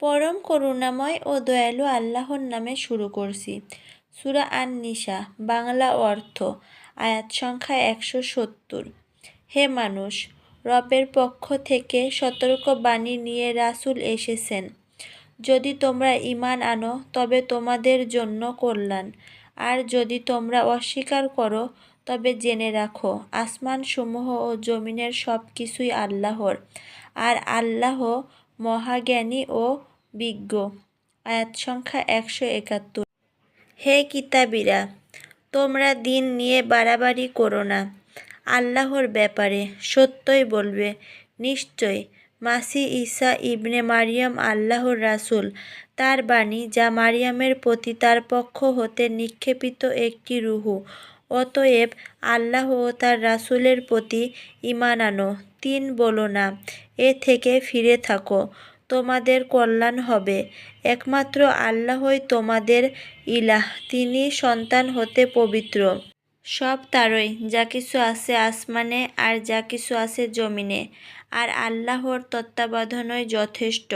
পরম করুণাময় ও দয়ালু আল্লাহর নামে শুরু করছি। সুরা আন নিসা বাংলা অর্থ, আয়াত সংখ্যা একশো সত্তর। হে মানুষ, রবের পক্ষ থেকে সতর্ক বাণী নিয়ে রাসুল এসেছেন। যদি তোমরা ইমান আনো, তবে তোমাদের জন্য কল্যাণ। আর যদি তোমরা অস্বীকার করো, তবে জেনে রাখো, আসমানসমূহ ও জমিনের সব কিছুই আল্লাহর। আর আল্লাহ মহাজ্ঞানী ও বিজ্ঞ। আয়াত সংখ্যা একশো একাত্তর। হে কিতাবিরা, তোমরা দিন নিয়ে বাড়াবাড়ি করো না। আল্লাহর ব্যাপারে সত্যই বলবে, নিশ্চয় মাসি ঈসা ইবনে মারিয়াম আল্লাহর রাসূল, তার বাণী যা মারিয়ামের প্রতি তার পক্ষ হতে নিক্ষেপিত একটি রুহু, অতএব আল্লাহ ও তার রাসূলের প্রতি ঈমান আনো। তিন বলো না, এ থেকে ফিরে থাকো। তোমাদের কল্যাণ হবে। একমাত্র আল্লাহই তোমাদের ইলাহ, তিনি সন্তান হতে পবিত্র। সব তারই, যা কিছু আছে আসমানে আর যা কিছু আছে জমিনে, আর আল্লাহর তত্ত্বাবধানই যথেষ্ট।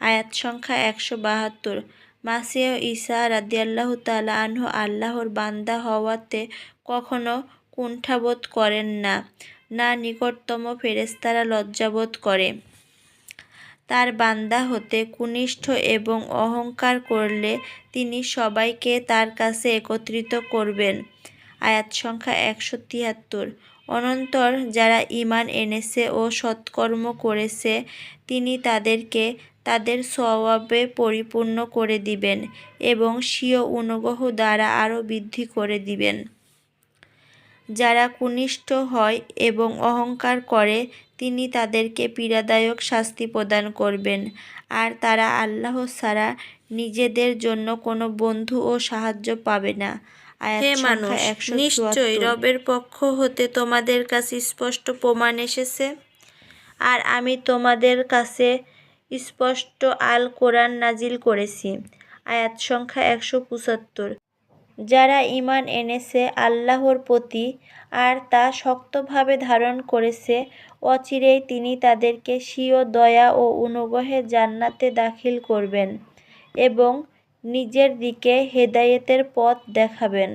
আয়াত সংখ্যা একশো বাহাত্তর। মাসিহ ঈসা রাদিয়াল্লাহু তাআলা আনহু আল্লাহর বান্দা হওয়াতে কখনো কুণ্ঠাবোধ করেন না না নিকটতম ফেরেস্তারা লজ্জাবোধ করে। তার বান্দা হতে কুনিষ্ঠ এবং অহংকার করলে তিনি সবাইকে তার কাছে একত্রিত করবেন। আয়াত সংখ্যা একশো তিয়াত্তর। অনন্তর যারা ঈমান এনেছে ও সৎকর্ম করেছে, তিনি তাদেরকে তাদের স্বভাবে পরিপূর্ণ করে দিবেন এবং স্বীয় অনুগ্রহ দ্বারা আরও বৃদ্ধি করে দিবেন। যারা কুনিষ্ঠ হয় এবং অহংকার করে তিনি তাদেরকে পীড়াদায়ক শাস্তি প্রদান করবেন। আর তারা আল্লাহ ছাড়া নিজেদের জন্য কোনো বন্ধু ও সাহায্য পাবে না। হে মানুষ নিশ্চয় রবের পক্ষ হতে তোমাদের কাছে স্পষ্ট প্রমাণ এসেছে। আর আমি তোমাদের কাছে স্পষ্ট আল কোরআন নাজিল করেছি। আয়াত সংখ্যা একশো পঁচাত্তর। যারা ইমান এনেছে আল্লাহর প্রতি আর তা শক্তভাবে ধারণ করেছে, অচিরেই তিনি তাদেরকে স্বীয় দয়া ও অনুগ্রহে জান্নাতে দাখিল করবেন এবং নিজের দিকে হেদায়েতের পথ দেখাবেন।